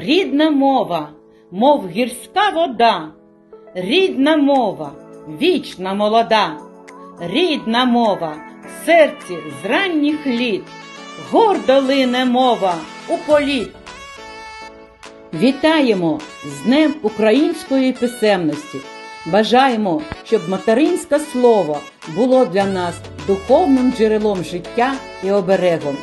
Рідна мова, мов гірська вода, рідна мова, вічна молода, рідна мова, в серці з ранніх літ, гордо лине мова у політ. Вітаємо з Днем української писемності. Бажаємо, щоб материнське слово було для нас духовним джерелом життя і оберегом,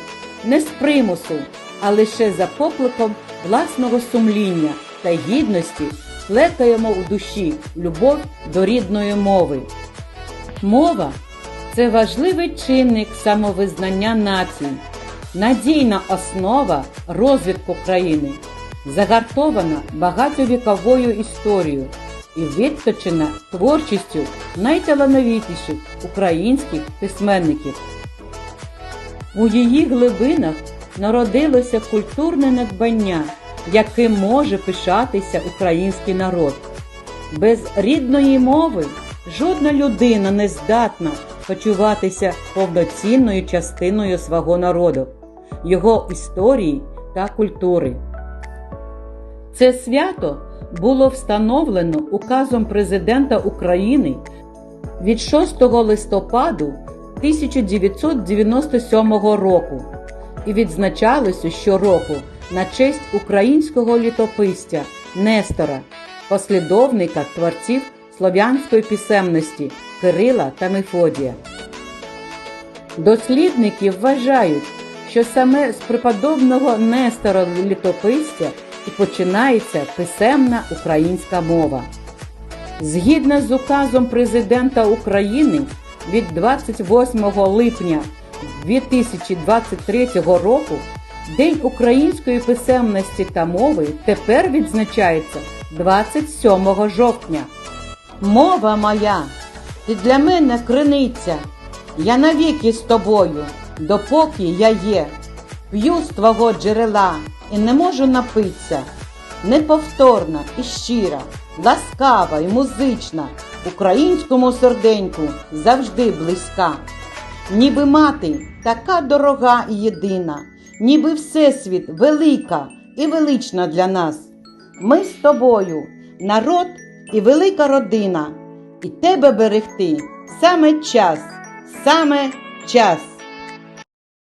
не з примусу, а лише за покликом власного сумління та гідності плекаємо у душі любов до рідної мови. Мова це важливий чинник самовизнання націй, надійна основа розвитку країни, загартована багатовіковою історією і відточена творчістю найталановитіших українських письменників. У її глибинах народилося культурне надбання, яким може пишатися український народ. Без рідної мови жодна людина не здатна почуватися повноцінною частиною свого народу, його історії та культури. Це свято було встановлено указом президента України від 6 листопаду 1997 року і відзначалося щороку на честь українського літописця Нестора, послідовника творців слов'янської писемності Кирила та Мефодія. Дослідники вважають, що саме з преподобного Нестора літописця і починається писемна українська мова. Згідно з указом президента України від 28 липня 2023 року, День української писемності та мови тепер відзначається 27 жовтня. Мова моя, ти для мене криниця, я навіки з тобою, допоки я є, п'ю з твого джерела і не можу напитися. Неповторна і щира, ласкава і музична, українському серденьку завжди близька. Ніби мати така дорога і єдина, ніби Всесвіт велика і велична для нас. Ми з тобою, народ і велика родина, і тебе берегти саме час, саме час.